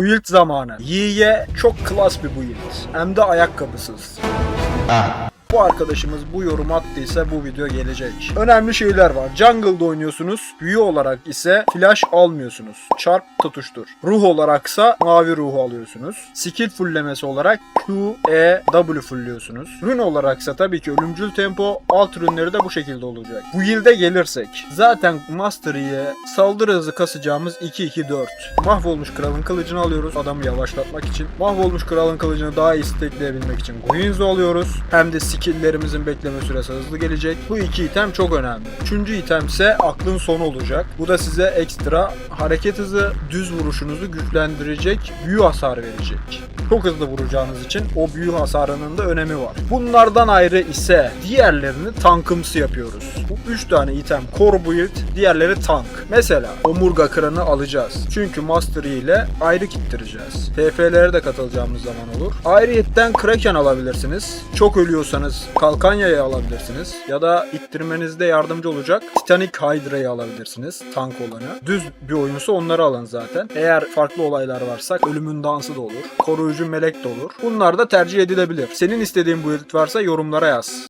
Build zamanı. Yiye çok klas bir build. Hem de ayakkabısız. Bu arkadaşımız bu yorum attıysa bu video gelecek. Önemli şeyler var. Jungle'da oynuyorsunuz. Büyü olarak ise flash almıyorsunuz. Çarp tutuştur. Ruh olaraksa mavi ruhu alıyorsunuz. Skill fulllemesi olarak Q, E, W fullliyorsunuz. Rune olaraksa tabii ki ölümcül tempo alt ürünleri de bu şekilde olacak. Bu yılda gelirsek zaten Mastery'e saldırı hızı kasacağımız 2-2-4. Mahvolmuş kralın kılıcını alıyoruz adamı yavaşlatmak için. Mahvolmuş kralın kılıcını daha iyi stekleyebilmek için Guinzo alıyoruz. Hem de skill'lerimizin bekleme süresi hızlı gelecek. Bu iki item çok önemli. Üçüncü item ise aklın sonu olacak. Bu da size ekstra hareket hızı, düz vuruşunuzu güçlendirecek, büyü hasar verecek. Çok hızlı vuracağınız için o büyü hasarının da önemi var. Bunlardan ayrı ise diğerlerini tankımsı yapıyoruz. Bu 3 tane item core build, diğerleri tank. Mesela omurga kıranı alacağız. Çünkü Mastery ile ayrı kittireceğiz. TF'lere de katılacağımız zaman olur. Ayrıyetten Kraken alabilirsiniz. Çok ölüyorsanız Kalkanya'yı alabilirsiniz. Ya da ittirmenizde yardımcı olacak Titanic Hydra'yı alabilirsiniz. Tank olanı. Düz bir oyunsa onları alın zaten. Eğer farklı olaylar varsa ölümün dansı da olur. Koruyucu melek de olur. Bunlar da tercih edilebilir. Senin istediğin build varsa yorumlara yaz.